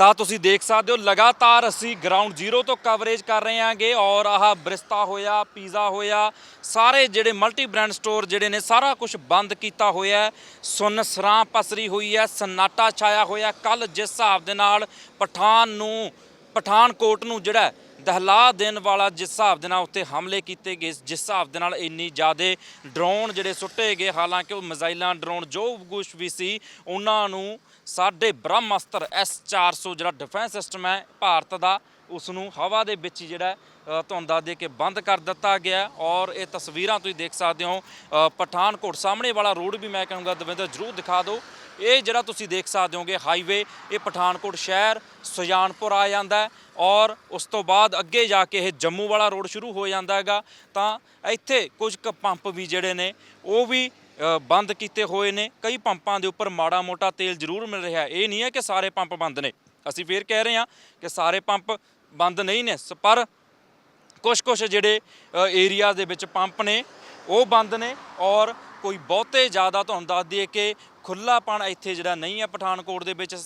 ਤਾਂ ਤੁਸੀਂ ਦੇਖ ਸਕਦੇ ਹੋ, ਲਗਾਤਾਰ ਅਸੀਂ ਗਰਾਊਂਡ ਜ਼ੀਰੋ ਤੋਂ ਕਵਰੇਜ ਕਰ ਰਹੇ ਹਾਂਗੇ ਔਰ ਆਹ ਬ੍ਰਿਸਤਾ ਹੋਇਆ, ਪੀਜ਼ਾ ਹੋਇਆ, ਸਾਰੇ ਜਿਹੜੇ ਮਲਟੀ ਬ੍ਰਾਂਡ ਸਟੋਰ ਜਿਹੜੇ ਨੇ, ਸਾਰਾ ਕੁਝ ਬੰਦ ਕੀਤਾ ਹੋਇਆ ਹੈ। ਸੁੰਨਸਰਾਂ ਪਸਰੀ ਹੋਈ ਹੈ, ਸਨਾਟਾ ਛਾਇਆ ਹੋਇਆ ਕੱਲ ਜਿਸ ਹਿਸਾਬ ਦੇ ਨਾਲ ਪਠਾਨ ਨੂੰ, ਪਠਾਨਕੋਟ ਨੂੰ ਜਿਹੜਾ ਦਹਿਲਾ ਦੇਣ ਵਾਲਾ ਜਿਸ ਹਿਸਾਬ ਦੇ ਨਾਲ ਉੱਤੇ ਹਮਲੇ ਕੀਤੇ ਗਏ, ਜਿਸ ਹਿਸਾਬ ਦੇ ਨਾਲ ਇੰਨੀ ਜ਼ਿਆਦੇ ਡਰੋਨ ਜਿਹੜੇ ਸੁੱਟੇ ਗਏ, ਹਾਲਾਂਕਿ ਉਹ ਮਿਜ਼ਾਈਲਾਂ ਡਰੋਨ ਜੋ ਕੁਝ ਵੀ ਸੀ, ਉਹਨਾਂ ਨੂੰ ਸਾਡੇ ਬ੍ਰਹਮਅਸਤਰ S400 ਜਿਹੜਾ ਡਿਫੈਂਸ ਸਿਸਟਮ ਹੈ, ਭਾਰਤ ਦਾ ਉਸ ਨੂੰ ਹਵਾ ਦੇ ਵਿੱਚ ਹੀ ਜਿਹੜਾ ਧੁੰਦਾ ਦੇ ਕੇ ਬੰਦ ਕਰ ਦਿੱਤਾ ਗਿਆ ਔਰ ਇਹ ਤਸਵੀਰਾਂ ਤੁਸੀਂ ਦੇਖ ਸਕਦੇ ਹੋ। ਪਠਾਨਕੋਟ ਸਾਹਮਣੇ ਵਾਲਾ ਰੋਡ ਵੀ ਮੈਂ ਕਹੂੰਗਾ, ਦਵਿੰਦਰ, ਜਰੂਰ ਦਿਖਾ ਦਿਓ। ਇਹ ਜਿਹੜਾ ਤੁਸੀਂ ਦੇਖ ਸਕਦੇ ਹੋਗੇ ਹਾਈਵੇ, ਇਹ ਪਠਾਨਕੋਟ ਸ਼ਹਿਰ ਸੁਜਾਨਪੁਰ ਆ ਜਾਂਦਾ ਔਰ ਉਸ ਤੋਂ ਬਾਅਦ ਅੱਗੇ ਜਾ ਕੇ ਇਹ ਜੰਮੂ ਵਾਲਾ ਰੋਡ ਸ਼ੁਰੂ ਹੋ ਜਾਂਦਾ ਹੈਗਾ। ਤਾਂ ਇੱਥੇ ਕੁਝ ਕੁ ਪੰਪ ਵੀ ਜਿਹੜੇ ਨੇ, ਉਹ ਵੀ ਬੰਦ ਕੀਤੇ ਹੋਏ ਨੇ। ਕਈ ਪੰਪਾਂ ਦੇ ਉੱਪਰ ਮਾੜਾ ਮੋਟਾ ਤੇਲ ਜ਼ਰੂਰ ਮਿਲ ਰਿਹਾ ਇਹ ਨਹੀਂ ਹੈ ਕਿ ਸਾਰੇ ਪੰਪ ਬੰਦ ਨੇ। ਅਸੀਂ ਫੇਰ ਕਹਿ ਰਹੇ ਹਾਂ ਕਿ ਸਾਰੇ ਪੰਪ ਬੰਦ ਨਹੀਂ ਨੇ, ਸ- ਪਰ ਕੁਝ ਕੁਝ ਜਿਹੜੇ ਏਰੀਆ ਦੇ ਵਿੱਚ ਪੰਪ ਨੇ, ਉਹ ਬੰਦ ਨੇ ਔਰ ਕੋਈ ਬਹੁਤੇ ਜ਼ਿਆਦਾ ਤੁਹਾਨੂੰ ਦੱਸ ਦਈਏ ਕਿ ਖੁੱਲਾਪਣ ਇੱਥੇ ਜਿਹੜਾ ਨਹੀਂ ਹੈ ਪਠਾਨਕੋਟ ਦੇ ਵਿੱਚ